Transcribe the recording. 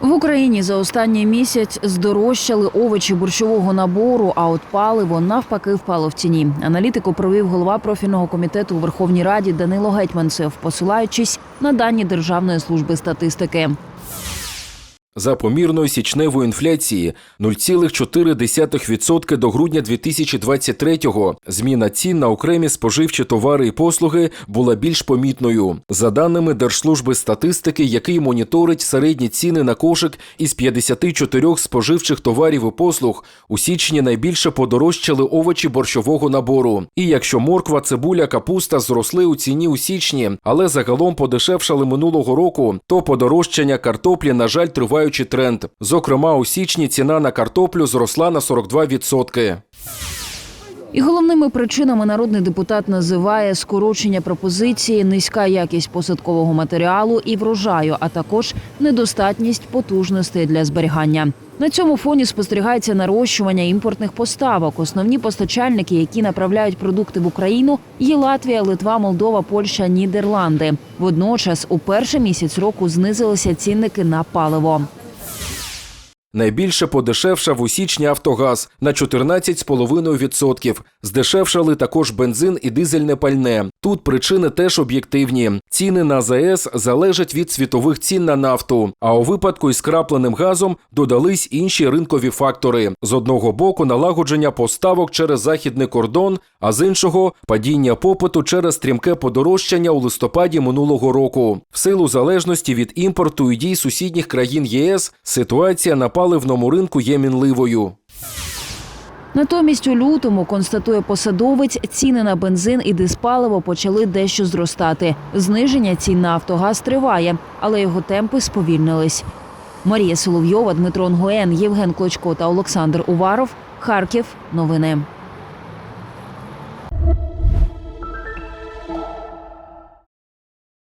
В Україні за останній місяць здорожчали овочі борщового набору, а от паливо навпаки впало в ціні. Аналітику провів голова профільного комітету у Верховній Раді Данило Гетьманцев, посилаючись на дані Державної служби статистики. За помірної січневої інфляції 0,4% до грудня 2023-го зміна цін на окремі споживчі товари і послуги була більш помітною. За даними Держслужби статистики, який моніторить середні ціни на кошик із 54 споживчих товарів і послуг, у січні найбільше подорожчали овочі борщового набору. І якщо морква, цибуля, капуста зросли у ціні у січні, але загалом подешевшали минулого року, то подорожчання картоплі, на жаль, триваючий тренд. Зокрема, у січні ціна на картоплю зросла на 42%. І головними причинами народний депутат називає скорочення пропозиції, низька якість посадкового матеріалу і врожаю, а також недостатність потужностей для зберігання. На цьому фоні спостерігається нарощування імпортних поставок. Основні постачальники, які направляють продукти в Україну, є Латвія, Литва, Молдова, Польща, Нідерланди. Водночас, у перший місяць року знизилися цінники на паливо. Найбільше подешевшав у січні Автогаз на 14,5%. Здешевшали також бензин і дизельне пальне. Тут причини теж об'єктивні. Ціни на ЗАЕС залежать від світових цін на нафту. А у випадку із крапленим газом додались інші ринкові фактори: з одного боку налагодження поставок через західний кордон, а з іншого падіння попиту через стрімке подорожчання у листопаді минулого року. В силу залежності від імпорту і дій сусідніх країн ЄС ситуація на паливному ринку є мінливою. Натомість у лютому, констатує посадовець, ціни на бензин і диспаливо почали дещо зростати. Зниження цін на Автогаз триває, але його темпи сповільнились. Марія Соловйова, Дмитро Нгуен, Євген Клочко та Олександр Уваров. Харків. Новини.